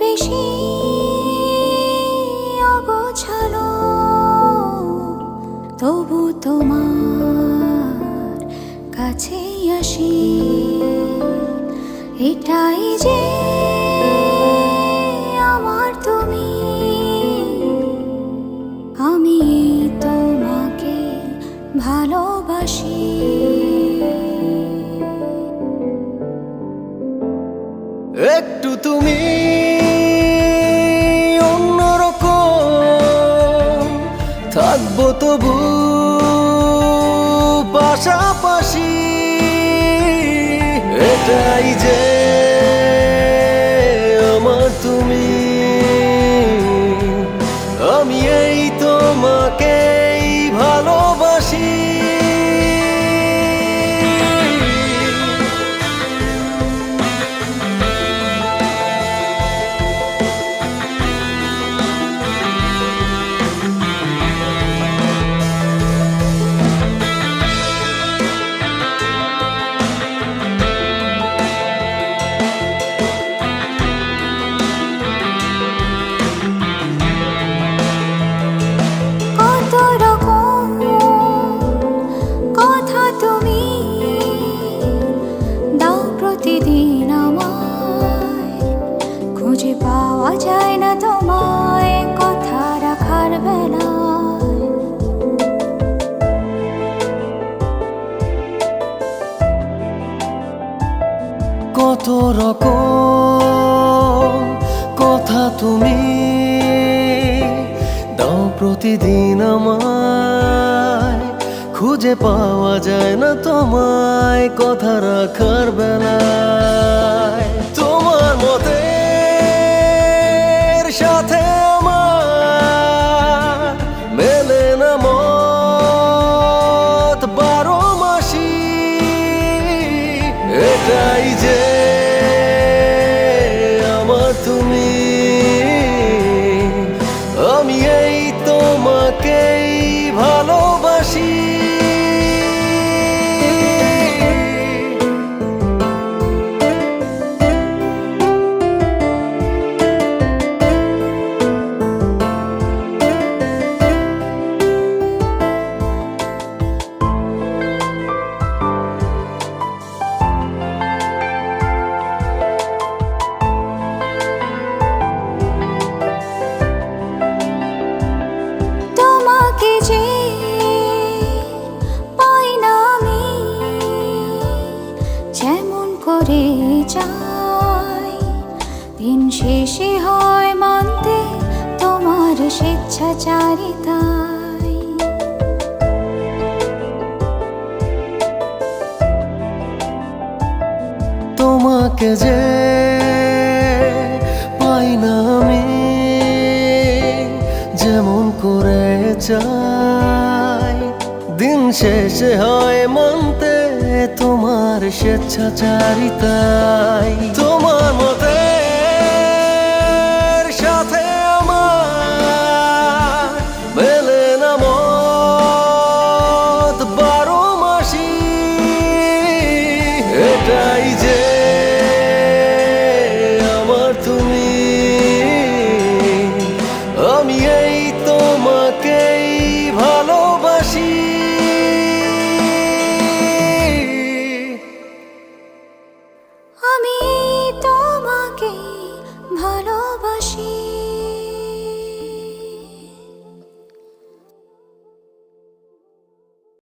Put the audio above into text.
বেশি তবু তোমার আসি। এটাই যে আমার তুমি আমি তোমাকে ভালোবাসি। একটু তুমি থাকব তবু পাশাপাশি তুমি দাও প্রতিদিন আমায়। খুঁজে পাওয়া যায় না তোমায়, কথা রাখার বেলায়। কত রকম কথা তুমি দাও প্রতিদিন আমায়। খুঁজে পাওয়া যায় না তোমায় কথা রাখার বেলায় শেষে হয় মানতে তোমার স্বেচ্ছাচারিতাই তোমাকে যে পাই না আমি, যেমন করে চাই। দিন শেষে হয় মানতে তোমার স্বেচ্ছাচারিতাই ভালোবাসা